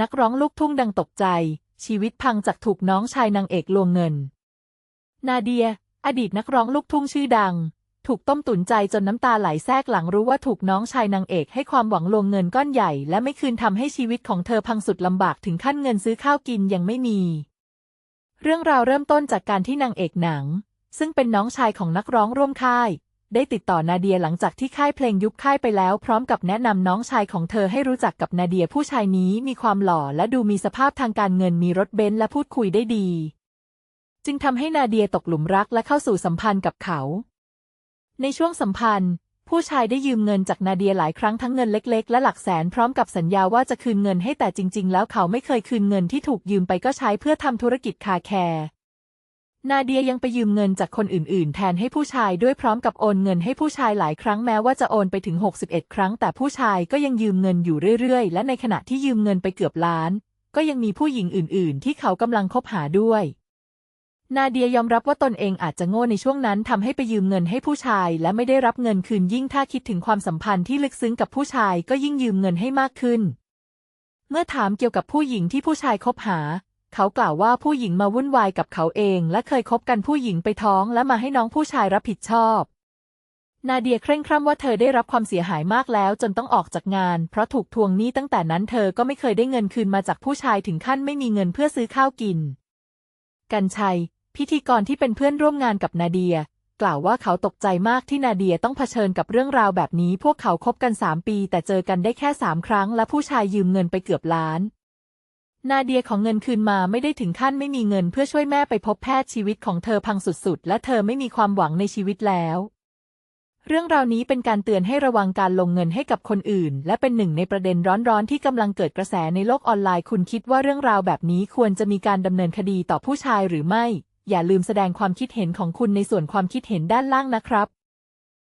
นักร้องลูกทุ่งดังตกใจ ชีวิตพังจากถูกน้องชายนางเอกลวงเงิน นาเดีย อดีตนักร้องลูกทุ่งชื่อดัง ถูกต้มตุ๋นใจจนน้ำตาไหลแทรกหลังรู้ว่าถูกน้องชายนางเอกให้ความหวังลวงเงินก้อนใหญ่ และไม่คืนทำให้ชีวิตของเธอพังสุดลำบากถึงขั้นเงินซื้อข้าวกินยังไม่มี เรื่องราวเริ่มต้นจากการที่นางเอกหนัง ซึ่งเป็นน้องชายของนักร้องร่วมค่าย ได้ติดต่อนาเดียหลังจากที่ค่ายเพลงยุบค่ายไปแล้ว พร้อมกับแนะนำน้องชายของเธอให้รู้จักกับนาเดียผู้ชายนี้มีความหล่อและดูมีสภาพทางการเงินมีรถเบนซ์และพูดคุยได้ดี จึงทำให้นาเดียตกหลุมรักและเข้าสู่สัมพันธ์กับเขา ในช่วงสัมพันธ์ ผู้ชายได้ยืมเงินจากนาเดียหลายครั้งทั้งเงินเล็ก ๆ และหลักแสนพร้อมกับสัญญาว่าจะคืนเงินให้แต่จริง ๆ แล้วเขาไม่เคยคืนเงินที่ถูกยืมไปก็ใช้เพื่อทำธุรกิจคาแคร์ นาเดียยังไปยืมเงินจากคนอื่น ๆ แทนให้ผู้ชายด้วยพร้อมกับโอนเงินให้ผู้ชายหลายครั้งแม้ว่าจะโอนไปถึง 61 ครั้ง แต่ผู้ชายก็ยังยืมเงินอยู่เรื่อย ๆ และในขณะที่ยืมเงินไปเกือบล้าน ก็ยังมีผู้หญิงอื่น ๆ ที่เขากำลังคบหาด้วย นาเดียยอมรับว่าตนเองอาจจะโง่ในช่วงนั้นทำให้ไปยืมเงินให้ผู้ชาย และไม่ได้รับเงินคืนยิ่งถ้าคิดถึงความสัมพันธ์ที่ลึกซึ้งกับผู้ชายก็ยิ่งยืมเงินให้มากขึ้น เมื่อถามเกี่ยวกับผู้หญิงที่ผู้ชายคบหา เขากล่าวว่าผู้หญิงมาวุ่นวายกับเขาเอง และเคยคบกันผู้หญิงไปท้องและมาให้น้องผู้ชายรับผิดชอบ นาเดียเคร่งคร่ำว่าเธอได้รับความเสียหายมากแล้วจนต้องออกจากงาน เพราะถูกทวงหนี้ตั้งแต่นั้นเธอก็ไม่เคยได้เงินคืนมาจากผู้ชายถึงขั้นไม่มีเงินเพื่อซื้อข้าวกิน กันชัย พิธีกรที่เป็นเพื่อนร่วมงานกับนาเดียกล่าวว่าเขาตกใจมากที่นาเดียต้องเผชิญกับเรื่องราวแบบนี้ พวกเขาคบกันสามปี แต่เจอกันได้แค่สามครั้ง และผู้ชายยืมเงินไปเกือบล้าน นาเดียของเงินคืนมาไม่ได้ถึงขั้นไม่มีเงินเพื่อช่วยแม่ไปพบแพทย์ชีวิตของเธอพังสุดๆ และเธอไม่มีความหวังในชีวิตแล้ว เรื่องราวนี้เป็นการเตือนให้ระวังการลงเงินให้กับคนอื่น และเป็นหนึ่งในประเด็นร้อนๆ ที่กำลังเกิดกระแสในโลกออนไลน์ คุณคิดว่าเรื่องราวแบบนี้ควรจะมีการดำเนินคดีต่อผู้ชายหรือไม่ อย่าลืมแสดงความคิดเห็นของคุณในส่วนความคิดเห็นด้านล่างนะครับ